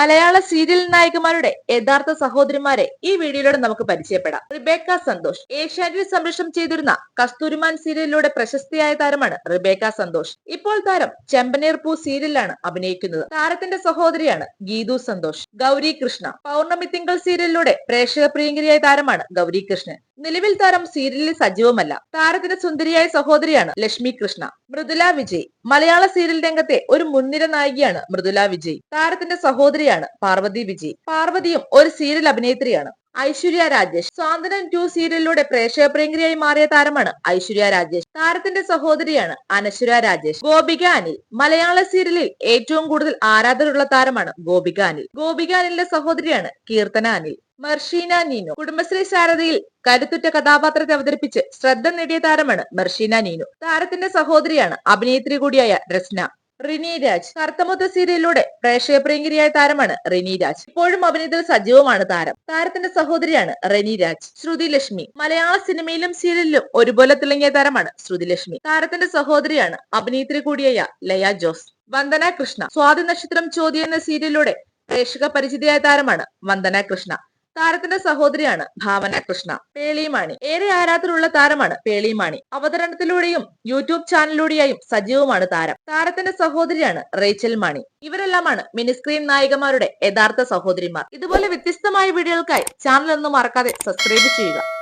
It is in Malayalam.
മലയാള സീരിയൽ നായികമാരുടെ യഥാർത്ഥ സഹോദരിമാരെ ഈ വീഡിയോയിലൂടെ നമുക്ക് പരിചയപ്പെടാം. റിബേക്ക സന്തോഷ്. ഏഷ്യാനെറ്റിൽ സംരക്ഷണം ചെയ്തിരുന്ന കസ്തൂരിമാൻ സീരിയലിലൂടെ പ്രശസ്തിയായ താരമാണ് റിബേക്ക സന്തോഷ്. ഇപ്പോൾ താരം ചെമ്പനീർ പൂ സീരിയലിലാണ് അഭിനയിക്കുന്നത്. താരത്തിന്റെ സഹോദരിയാണ് ഗീതു സന്തോഷ്. ഗൗരി കൃഷ്ണ. പൗർണമി തിങ്കൾ സീരിയലിലൂടെ പ്രേക്ഷക പ്രിയങ്കരിയായ താരമാണ് ഗൗരി കൃഷ്ണൻ. നിലവിൽ താരം സീരിയലിൽ സജീവമല്ല. താരത്തിന്റെ സുന്ദരിയായ സഹോദരിയാണ് ലക്ഷ്മി കൃഷ്ണ. മൃദുല വിജയ്. മലയാള സീരിയൽ രംഗത്തെ ഒരു മുൻനിര നായികയാണ് മൃദുല വിജയ്. താരത്തിന്റെ സഹോദരിയാണ് പാർവതി വിജയ്. പാർവതിയും ഒരു സീരിയൽ അഭിനേത്രിയാണ്. ഐശ്വര്യ രാജേഷ്. സ്വാതന്ത്ര്യം ടു സീരിയലിലൂടെ പ്രേക്ഷക പ്രിയങ്കരിയായി മാറിയ താരമാണ് ഐശ്വര്യ രാജേഷ്. താരത്തിന്റെ സഹോദരിയാണ് അനശ്വര രാജേഷ്. ഗോപിക അനിൽ. മലയാള സീരിയലിൽ ഏറ്റവും കൂടുതൽ ആരാധകരുള്ള താരമാണ് ഗോപിക അനിൽ. ഗോപിക അനിലിന്റെ സഹോദരിയാണ് കീർത്തന അനിൽ. മെർഷീന നീനു. കുടുംബശ്രീ ശാരദയിൽ കരുത്തുറ്റ കഥാപാത്രത്തെ അവതരിപ്പിച്ച് ശ്രദ്ധ നേടിയ താരമാണ് മർഷീന നീനു. താരത്തിന്റെ സഹോദരിയാണ് അഭിനേത്രി കൂടിയായ രസ്ന. റിനി രാജ്. കർത്തമുത്ത സീരിയലിലൂടെ പ്രേക്ഷക പ്രിയങ്കരിയായ താരമാണ് റിനി രാജ്. ഇപ്പോഴും അഭിനയത്തിൽ സജീവമാണ് താരം. താരത്തിന്റെ സഹോദരിയാണ് റിനി രാജ്. ശ്രുതി ലക്ഷ്മി. മലയാള സിനിമയിലും സീരിയലിലും ഒരുപോലെ തിളങ്ങിയ താരമാണ് ശ്രുതി ലക്ഷ്മി. താരത്തിന്റെ സഹോദരിയാണ് അഭിനേത്രി കൂടിയായ ലയ ജോസ്. വന്ദന കൃഷ്ണ. സ്വാതി നക്ഷത്രം ചോദ്യം എന്ന സീരിയലിലൂടെ പ്രേക്ഷക പരിചിതയായ താരമാണ് വന്ദന കൃഷ്ണ. താരത്തിന്റെ സഹോദരിയാണ് ഭാവന കൃഷ്ണ പേളിമാണി ഏറെ ആരാധനയുള്ള താരമാണ് പേളിമാണി അവതരണത്തിലൂടെയും യൂട്യൂബ് ചാനലിലൂടെയും സജീവമാണ് താരം. താരത്തിന്റെ സഹോദരിയാണ് റേച്ചൽ മാണി. ഇവരെല്ലാമാണ് മിനിസ്ക്രീൻ നായികമാരുടെ യഥാർത്ഥ സഹോദരിമാർ. ഇതുപോലെ വ്യത്യസ്തമായ വീഡിയോകൾക്കായി ചാനൽ ഒന്നും മറക്കാതെ സബ്സ്ക്രൈബ് ചെയ്യുക.